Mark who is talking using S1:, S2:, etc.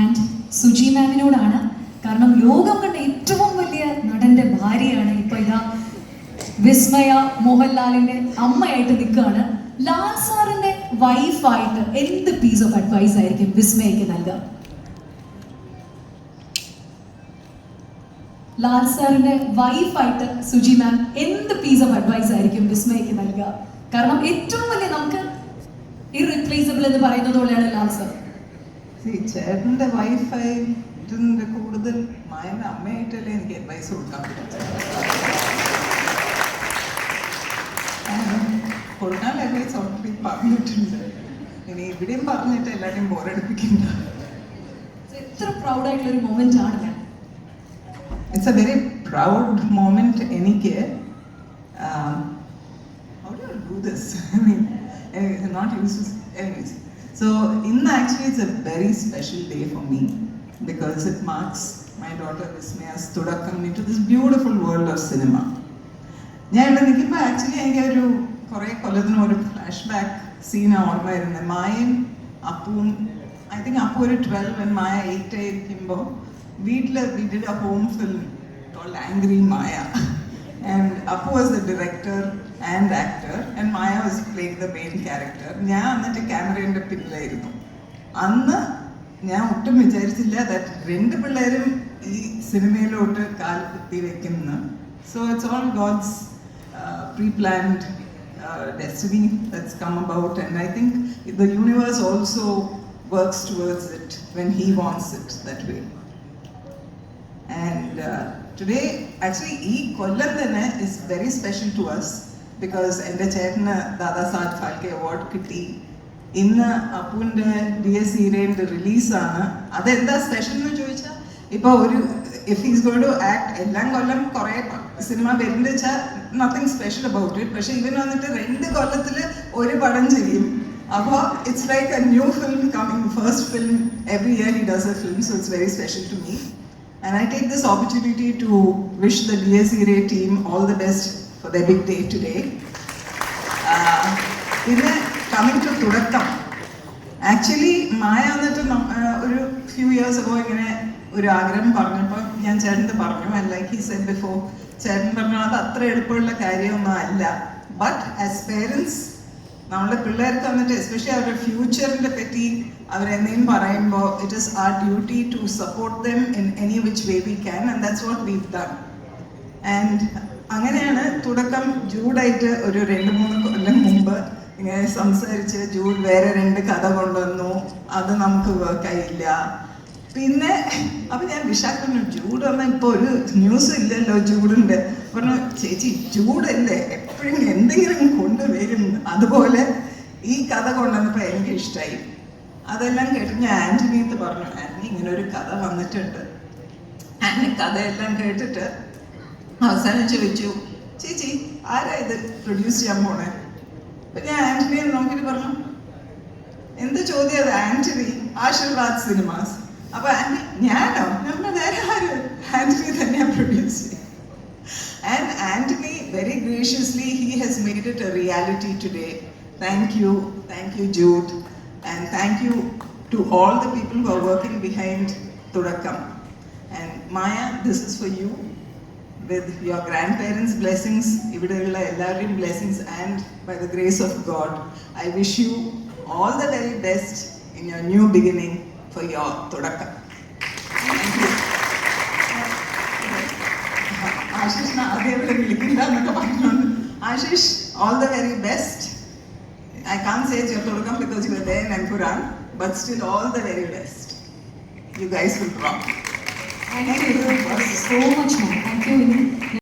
S1: And Suji മാമിനോടാണ് കാരണം ലോകം കണ്ട ഏറ്റവും വലിയ നടന്റെ ഭാര്യയാണ് ഇപ്പൊ ഇതാ വിസ്മയ മോഹൻലാലിന്റെ അമ്മയായിട്ട് നിൽക്കുകയാണ്. ലാൽ സാറിന്റെ വൈഫായിട്ട് എന്ത് പീസ് ഓഫ് അഡ്വൈസ് ആയിരിക്കും വിസ്മയക്ക് നൽകുക? ലാൽ സാറിന്റെ വൈഫായിട്ട് സുജി മാം എന്ത് പീസ് ഓഫ് അഡ്വൈസ് ആയിരിക്കും വിസ്മയക്ക് നൽകുക? കാരണം ഏറ്റവും വലിയ നമുക്ക് ഇറീപ്ലേസബിൾ എന്ന് പറയുന്നത് പോലെയാണ് ലാൽ സാർ.
S2: See, ചേട്ടന്റെ വൈഫായി ഇതിന്റെ കൂടുതൽ മായന്റെ അമ്മയായിട്ടല്ലേ എനിക്ക് അഡ്വൈസ് കൊടുക്കാൻ പറ്റും കൊടുക്കാൻ അഡ്വൈസ് ഓൾറെഡി പറഞ്ഞിട്ടുണ്ട് ഇനി ഇവിടെയും പറഞ്ഞിട്ട് എല്ലാവരെയും ബോറടിപ്പിക്കണ്ട
S1: എത്ര പ്രൗഡ് ആയിട്ടുള്ള ഒരു മൊമെന്റ് ആണ് ഞാൻ
S2: it's a very proud moment എനിക്ക് how do you do this? I mean, anyways, not used to, anyways. So, in actually, it's a very special day for me. Because it marks my daughter Vismaya's തുടക്കം into this beautiful world of cinema. ഞാൻ ഇവിടെ നിൽക്കുമ്പോൾ actually എനിക്ക് ഒരു കുറേ കൊല്ലത്തിന് ഒരു flash back scene ഓർമ്മ വരുന്നത്. മായയും അപ്പുവും ഐ തിങ്ക് അപ്പു ഒരു ട്വൽവ് മായ എയ്റ്റ് ആയിരിക്കുമ്പോൾ വീട്ടിൽ വീട്ടിൽ a home film called angry Maya and Appu was the director and actor and Maya was playing the main character ഞാൻ എന്നിട്ട് ക്യാമറയുടെ പിന്നിലായിരുന്നു. അന്ന് ഞാൻ ഒട്ടും വിചാരിച്ചില്ല ദാറ്റ് രണ്ട് പിള്ളേരും ഈ സിനിമയിലോട്ട് കാൽ കുത്തി വെക്കുന്നു so it's all God's pre planned destiny that's come about and I think the universe also works towards it when he wants it that way and today, actually, ഈ കൊല്ലം തന്നെ is very special to us because എന്റെ ചേട്ടന് Dada Saheb Phalke award കിട്ടി. ഇന്ന് അപ്പുവിന്റെ D S സീരേന്റെ റിലീസാണ് അതെന്താ special എന്ന് ചോദിച്ചാൽ ഇപ്പോൾ ഒരു if is going to act എല്ലാം കൊല്ലം കുറേ സിനിമ വരുന്നത് വെച്ചാൽ നത്തിങ് സ്പെഷ്യൽ അബൌട്ട് ഇറ്റ് പക്ഷേ ഇവൻ വന്നിട്ട് രണ്ട് കൊല്ലത്തിൽ ഒരു പടം ചെയ്യും. അപ്പോൾ it's like a new film coming first film every year he does a film so it's very special to me And I take this opportunity to wish the DSERA team all the best for their big day today. പിന്നെ coming to തുടക്കം actually Maya വന്നിട്ട് ഒരു few years ago ഇങ്ങനെ ഒരു ആഗ്രഹം പറഞ്ഞപ്പോൾ ഞാൻ ചേട്ടന്റെ പറഞ്ഞു ലൈക്ക് ഹി സെഡ് ബിഫോർ ചേട്ടൻ പറഞ്ഞു അത് അത്ര എളുപ്പമുള്ള കാര്യമൊന്നും അല്ല ബട്ട് ആസ് പേരൻസ് നമ്മുടെ പിള്ളേർക്ക് വന്നിട്ട് എസ്പെഷ്യലി അവരുടെ ഫ്യൂച്ചറിനെ പറ്റി അവരെന്തെങ്കിലും പറയുമ്പോൾ it is our duty to support them in any which way we can and that's what we've done and അങ്ങനെയാണ് തുടക്കം ജൂഡായിട്ട് ഒരു രണ്ട് മൂന്ന് കൊല്ലം മുമ്പ് ഇങ്ങനെ സംസാരിച്ച് ജൂഡ് വേറെ രണ്ട് കഥ കൊണ്ടുവന്നു. അത് നമുക്ക് വർക്ക് ആയില്ല. പിന്നെ അപ്പൊ ഞാൻ വിശാഖപറഞ്ഞു ജൂഡ് വന്ന ഇപ്പൊ ഒരു ന്യൂസ് ഇല്ലല്ലോ ജൂഡിന്റെ. പറഞ്ഞു ചേച്ചി ജൂഡല്ലേ? എപ്പോഴും എന്തെങ്കിലും കൊണ്ടുവരും. അതുപോലെ ഈ കഥ കൊണ്ടുവന്നപ്പോൾ എനിക്ക് ഇഷ്ടമായി അതെല്ലാം കേട്ട് ഞാൻ ആന്റണിയത്ത് പറഞ്ഞു ആന്റണി ഇങ്ങനെ ഒരു കഥ വന്നിട്ടുണ്ട്. ആന്റണി കഥയെല്ലാം കേട്ടിട്ട് അവസാനം ചോദിച്ചു ചേച്ചി ആരാ ഇത് പ്രൊഡ്യൂസ് ചെയ്യാൻ പോണേ? അപ്പൊ ഞാൻ ആന്റണിയെ നോക്കിയിട്ട് പറഞ്ഞു എന്ത് ചോദ്യം അത് ആന്റണി? ആശീർവാദ് സിനിമാസ്. അപ്പൊ ആന്റണി ഞാനോ? നമ്മൾ very graciously, he has made it a reality today. Thank you. Thank you, Jude. And thank you to all the people who are working behind Turakam. And Maya, this is for you. With your grandparents' blessings, blessings, and by the grace of God, I wish you all the very best in your new beginning for your Turakam. ആശിഷിനെ ആദ്യം ഇവിടെ വിളിക്കണ്ട എന്നൊക്കെ പറഞ്ഞുകൊണ്ട് Ashish all the very best I can say തുടക്കം because you they and Pooran but still all the very best you guys will rock
S1: Thank you so much, ma'am. Thank you.